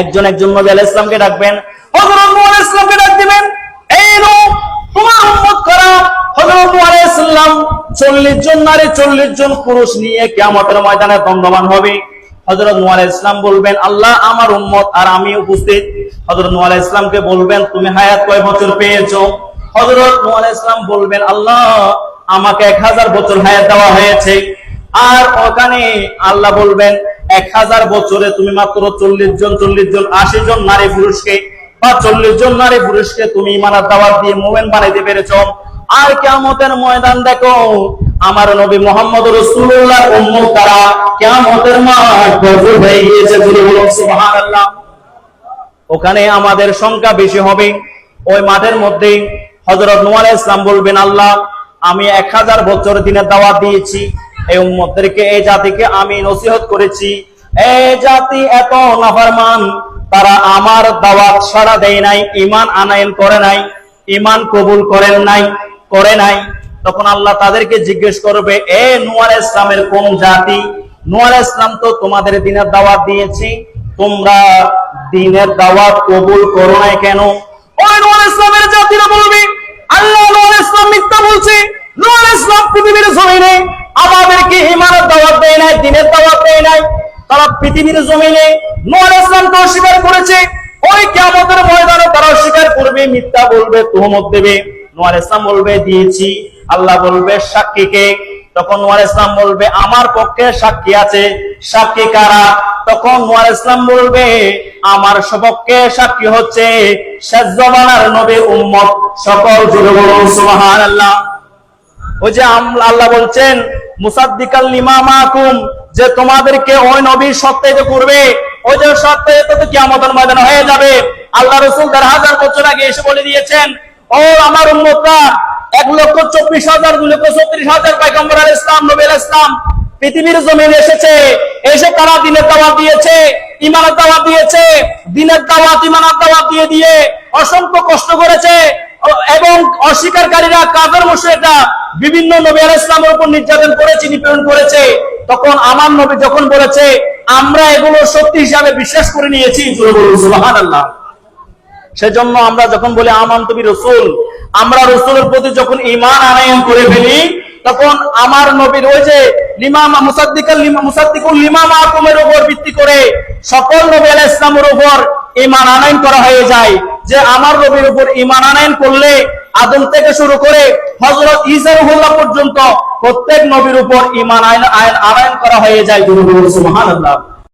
একজন একজন নবী আলাইহিস ইসলামকে ডাকবেন ইসলামকে ডাক দিবেন, এই তোমার করা? হযরত নূহ আলাইহিস সালাম 40 জন নারী 40 জন পুরুষ নিয়ে ময়দানে দণ্ডমান হবে। বলবেন, আল্লাহ আমার উম্মত, আর আমি উপস্থিত। হযরত নূহ আলাইহিস বলবেন, তুমি হায়াত কয় বছর পেয়েছ? হযরত বলবেন, আল্লাহ, আমাকে 1000 বছর হায়াত দেওয়া হয়েছে। আর ওখানে আল্লাহ বলবেন, এক হাজার বছরে তুমি মাত্র চল্লিশ জন চল্লিশ জন, আশি জন নারী পুরুষকে বা চল্লিশ জন নারী পুরুষকে তুমি ইমানের দাওয়াত দিয়ে মোমেন বানাইতে পেরেছ। আর কেমতের ময়দান দেখো, আমার নবী মোহাম্মদ রসুল্লাহ উম্মত তারা কেমতের মাঠ হয়ে গিয়েছে বলে বলুন, সুবহানাল্লাহ। ওখানে আমাদের সংখ্যা বেশি হবে। ওই মাঠের মধ্যে হজরত নোয়াল ইসলাম বলবেন, আল্লাহ, আমি এক হাজার বছর দিনের দাওয়াত দিয়েছি। এই উম্মতদেরকে, এই জাতিকে আমি নসিহত করেছি। এই জাতি এত নাফরমান, তারা আমার দাওয়াত সাড়া দেয় নাই ইমান আনায়ন করে নাই ইমান কবুল করেন নাই, করে নাই। তখন আল্লাহ তাদেরকে জিজ্ঞেস করবে, এ নুয়ার ইসলামের কোন জাতি? নুয়ার ইসলাম তো তোমাদের দিনের দাওয়াত দিয়েছি, তোমরা দিনের দাওয়াত কবুল করো নাই কেন? ওই নুয়ার ইসলামের জাতিরা বলবে, আল্লাহ নুয়ার ইসলাম মিথ্যা বলছে নুয়ার ইসলাম পৃথিবীর জমিনে আমাদেরকে ইমানের দাওয়াত দেয় নাই, দিনের দাওয়াত দেয় নাই। তারা পৃথিবীর জমিনে নুয়ার ইসলামকে অস্বীকার করেছে। ওই কিয়ামতের ময়দানে তারা অস্বীকার করবে, মিথ্যা বলবে, তোহমত দেবে। নোয়ার ইসলাম বলবে, দিয়েছি। আল্লাহ বলবে সাক্ষীকে তখন নোয়ার ইসলাম বলবে, আমার পক্ষে সাক্ষী আছে। সাক্ষী কারা? তখন নোয়ার ইসলাম বলবে, আমার সপক্ষে সাক্ষী হচ্ছে শেষ জমানার নবীর উম্মত। সকল জুড়ে বলুন সুবহানাল্লাহ। ওই যে আল্লাহ বলছেন, মুসাদ্দিকাল লিমা মাকুম যে তোমাদেরকে ওই নবীর সত্যায়িত করবে ওই যে সত্যায়িত তো কিয়ামতের ময়দানে হয়ে যাবে। আল্লাহ রসুল তার হাজার বছর আগে এসে বলে দিয়েছেন, ও আমার উম্মতরা, এক লক্ষ চব্বিশ হাজার, দুই লক্ষ ছত্রিশ হাজার পাইগম্বর আল ইসলাম নবী আল ইসলাম পৃথিবীর জমিন এসেছে। এসে তারা দিনের দাওয়াত দিয়েছে ইমানের দাওয়াত দিয়েছে, দিনের দাওয়াত ইমানের দাওয়াত দিয়ে দিয়ে অসংখ্য কষ্ট করেছে। অস্বীকারীরা কাজের মুশরিকরা বিভিন্ন নবী আলাইহিস ইসলামের উপর নির্যাতন করেছে, নিপীড়ন করেছে। তখন আমার নবী যখন বলেছে, আমরা এগুলো সত্যি হিসাবে বিশ্বাস করে নিয়েছি সেজন্য আমরা যখন বলি, আমান তুমি রসুল, আমরা রসুলের প্রতি যখন ইমান আনায়ন করে ফেলি, তখন আমার নবীর ওই যে লিমামা মুসাদ্দিকাল মুসাদ্দিকুল লিমামা আকুমের উপর ভিত্তি করে সকল নবী আলাইহিস ইসলামের উপর ইমান আনায়ন করা হয়ে যায়। যে আমার নবীর উপর ইমান আনায়ন করলে আদম থেকে শুরু করে হজরত ঈসা রুহুল্লাহ পর্যন্ত প্রত্যেক নবীর উপর ইমান আইন আইন আনায়ন করা হয়ে যায়। সুবহানাল্লাহ।